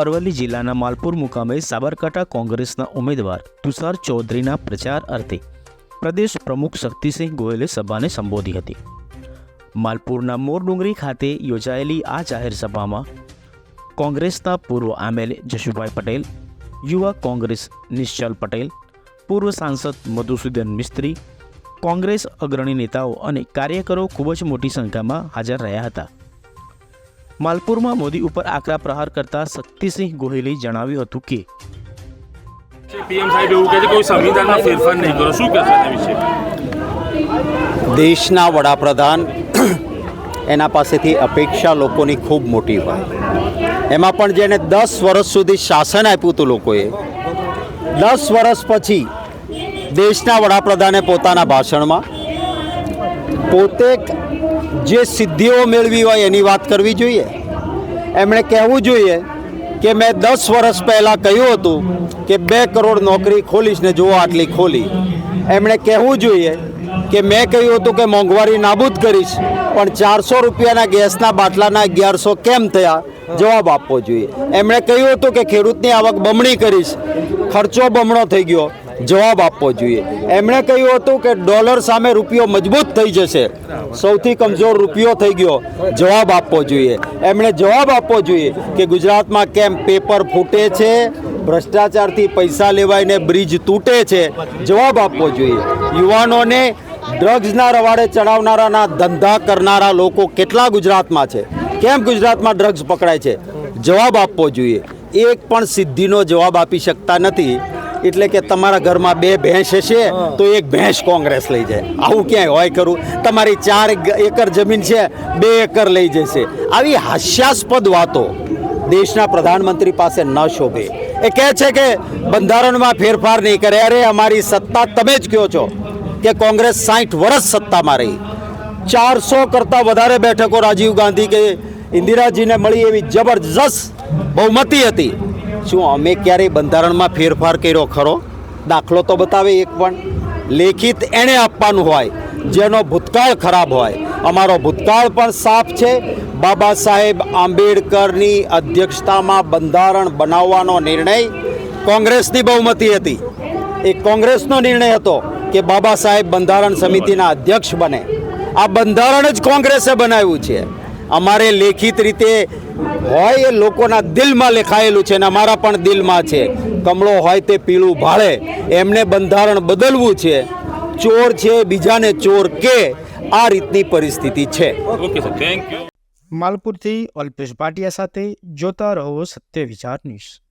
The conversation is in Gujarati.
અરવલ્લી જિલ્લાના માલપુર મુકામે સાબરકાંઠા કોંગ્રેસના ઉમેદવાર તુષાર ચૌધરીના પ્રચાર અર્થે પ્રદેશ પ્રમુખ શક્તિસિંહ ગોયલે સભાને સંબોધી હતી. માલપુરના મોરડુંગરી ખાતે યોજાયેલી આ જાહેર સભામાં કોંગ્રેસના પૂર્વ એમએલએ જશુભાઈ પટેલ, યુવા કોંગ્રેસ નિશ્ચલ પટેલ, પૂર્વ સાંસદ મધુસૂદન મિસ્ત્રી, કોંગ્રેસ અગ્રણી નેતાઓ અને કાર્યકરો ખૂબ જ મોટી સંખ્યામાં હાજર રહ્યા હતા. માલપુરમાં મોદી ઉપર આકરા પ્રહાર કરતા શક્તિસિંહ ગોહિલે જણાવ્યું હતું કે પીએમ સાહેબ એવું કહે છે કોઈ સંવિધાનમાં ફેરફાર નહીં કરો. શું કહેશો વિશે? દેશના વડાપ્રધાન એના પાસેથી અપેક્ષા લોકોની ખૂબ મોટી હોય. એમાં પણ જેને દસ વર્ષ સુધી શાસન આપ્યું હતું લોકોએ દસ વર્ષ પછી દેશના વડાપ્રધાને પોતાના ભાષણમાં પોતે જે સિદ્ધિઓ મેળવી હોય એની વાત કરવી જોઈએ. એમણે કહેવું જોઈએ કે મેં દસ વર્ષ પહેલાં કહ્યું હતું કે બે કરોડ નોકરી ખોલીશ ને જુઓ આટલી ખોલી. એમણે કહેવું જોઈએ કે મેં કહ્યું હતું કે મોંઘવારી નાબૂદ કરીશ, પણ ચારસો રૂપિયાના ગેસના બાટલાના અગિયારસો કેમ થયા? જવાબ આપવો જોઈએ. એમણે કહ્યું હતું કે ખેડૂતની આવક બમણી કરીશ. ખર્ચો બમણો થઈ ગયો. જવાબ આપવો જોઈએ. એમણે કહ્યું હતું કે ડોલર સામે રૂપિયો મજબૂત થઈ જશે. સૌથી કમજોર રૂપિયો થઈ ગયો. જવાબ આપવો જોઈએ. એમણે જવાબ આપવો જોઈએ કે ગુજરાતમાં કેમ પેપર ફૂટે છે, ભ્રષ્ટાચારથી પૈસા લેવાઈને બ્રિજ તૂટે છે. જવાબ આપવો જોઈએ. યુવાનોને ડ્રગ્સના રવાડે ચડાવનારાના ધંધા કરનારા લોકો કેટલા ગુજરાતમાં છે? કેમ ગુજરાતમાં ડ્રગ્સ પકડાય છે? જવાબ આપવો જોઈએ. એક પણ સિદ્ધિનો જવાબ આપી શકતા નથી. એટલે કે તમારા ઘરમાં બે ભેંસ હશે તો એક ભેંસ કોંગ્રેસ લઈ જાય. આવું ક્યાંય હોય ખરું? તમારી ચાર એકર જમીન છે બે એકર લઈ જશે. આવી હાસ્યાસ્પદ વાતો દેશના પ્રધાનમંત્રી પાસે ન શોભે. એ કહે છે કે બંધારણમાં ફેરફાર નહીં કરે. અરે અમારી સત્તા તમે જ કહો છો કે કોંગ્રેસ સાઠ વર્ષ સત્તામાં રહી. ચારસો કરતાં વધારે બેઠકો રાજીવ ગાંધી કે ઇન્દિરાજીને મળી એવી જબરજસ્ત બહુમતી હતી. શું? અમે ક્યારેય બંધારણમાં ફેરફાર કર્યો ખરો? દાખલો તો બતાવે એક પણ. લેખિત એણે આપવાનું હોય, જેનો ભૂતકાળ ખરાબ હોય. અમારો ભૂતકાળ પણ સાફ છે. બાબા સાહેબ આંબેડકરની અધ્યક્ષતામાં બંધારણ બનાવવાનો નિર્ણય કોંગ્રેસની બહુમતી હતી. એ કોંગ્રેસનો નિર્ણય હતો કે બાબા સાહેબ બંધારણ સમિતિના અધ્યક્ષ બને. આ બંધારણ જ કોંગ્રેસે બનાવ્યું છે. અમારે લેખિત રીતે હોય એ લોકોના દિલમાં લેખાયેલું છે અને અમારા પણ દિલમાં છે. કમળો હોય તે પીળું ભાળે. એમને બંધારણ બદલવું છે. ચોર છે બીજાને ચોર કે આ રીતની પરિસ્થિતિ છે. ઓકે સર થેન્ક યુ માલપુરથી અલ્પેશ ભાટિયા સાથે જોતા રહો સત્ય વિચાર ન્યૂઝ.